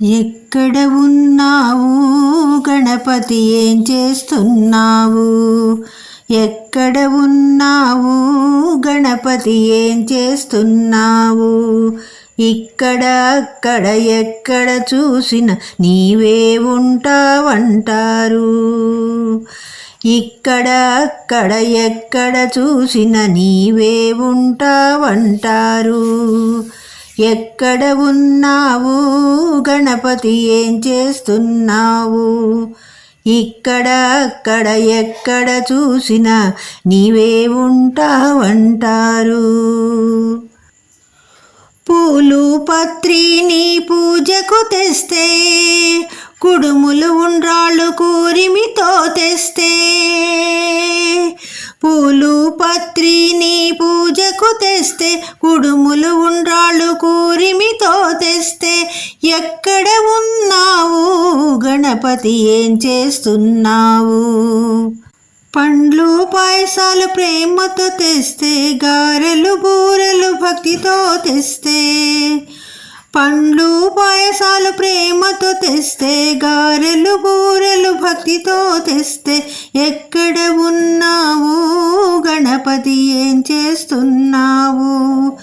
ఎక్కడ ఉన్నావు? గణపతి ఏం చేస్తున్నావు? ఎక్కడ ఉన్నావు? గణపతి ఏం చేస్తున్నావు? ఇక్కడ అక్కడ ఎక్కడ చూసిన నీవే ఉంటావంటారు. ఇక్కడ అక్కడ ఎక్కడ చూసిన నీవే ఉంటావంటారు. ఎక్కడ ఉన్నావు? గణపతి ఏం చేస్తున్నావు? ఇక్కడ అక్కడ ఎక్కడ చూసినా నీవే ఉంటావంటారు. పూలు పత్రి నీ పూజకు తెస్తే కుడుములు ఉండ్రాళ్ళు కూరిమితో తెస్తే పూలు పూజకు తెస్తే కుడుములు ఉండ్రాళ్ళు కూరిమితో తెస్తే ఎక్కడ ఉన్నావు? గణపతి ఏం చేస్తున్నావు? పండ్లు పాయసాలు ప్రేమతో తెస్తే గారెలు బూరెలు భక్తితో తెస్తే పండ్లు పాయసాలు ప్రేమతో తెస్తే గారెలు బూరెలు భక్తితో తెస్తే ఎక్కడ ఉన్నావు గణపతి? ఏం చేస్తున్నావు?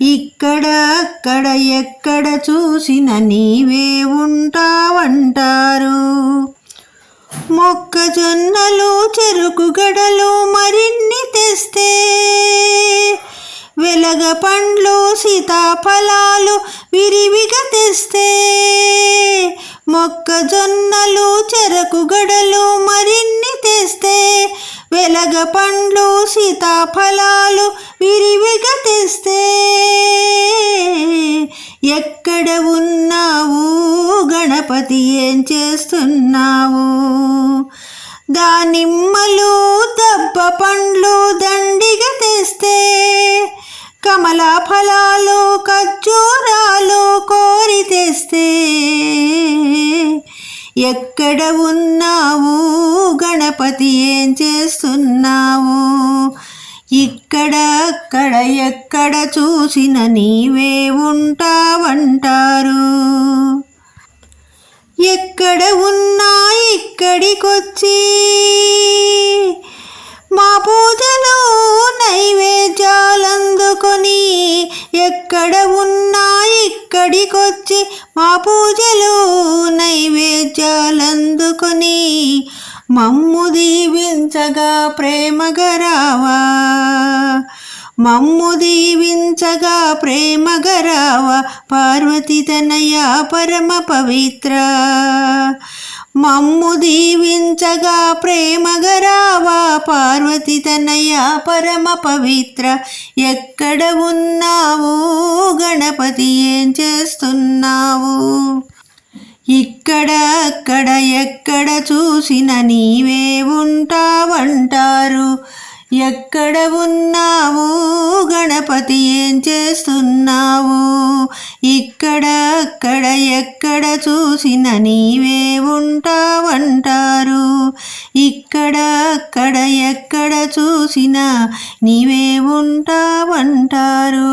ఇక్కడ అక్కడ ఎక్కడ చూసిన నీవే ఉంటావంటారు. మొక్కజొన్నలు చెరుకు గడలు మరిన్ని తెస్తే వెలగ పండ్లు సీతాఫలాలు విరివిగా తెస్తే మొక్కజొన్నలు చెరకు గడలు మరిన్ని తెస్తే వెలగ పండ్లు సీతాఫలాలు విరివిగా తెస్తే. ఎక్కడ ఉన్నావు గణపతి? ఏం చేస్తున్నావు? దానిమ్మలు దబ్బ పండ్లు దండిగా తెస్తే కమలా ఫలాలు ఎక్కడ ఉన్నావు? గణపతి ఏం చేస్తున్నావు? ఇక్కడ అక్కడ ఎక్కడ చూసిన నీవే ఉంటావంటారు. ఎక్కడ ఉన్నా ఇక్కడికొచ్చి మా పూజలు నైవేద్యాలందుకొని ఎక్కడ ఉన్నా ఇక్కడికొచ్చి మా పూజలు నైవేద్యాలందుకొని మమ్ము దీవించగా ప్రేమగరావా? మమ్ము దీవించగా ప్రేమగరావా? పార్వతి తనయ పరమ పవిత్ర. మమ్ము దీవించగా ప్రేమగరావా? పార్వతి తనయ పరమ పవిత్ర. ఎక్కడ ఉన్నావు? గణపతి ఏం చేస్తున్నావు? ఇక్కడ అక్కడ ఎక్కడ చూసిన నీవే ఉంటావంటారు. ఎక్కడ ఉన్నావు? గణపతి ఏం చేస్తున్నావు? ఇక్కడ అక్కడ ఎక్కడ చూసిన నీవే ఉంటావంటారు. ఇక్కడ అక్కడ ఎక్కడ చూసిన నీవే ఉంటావంటారు.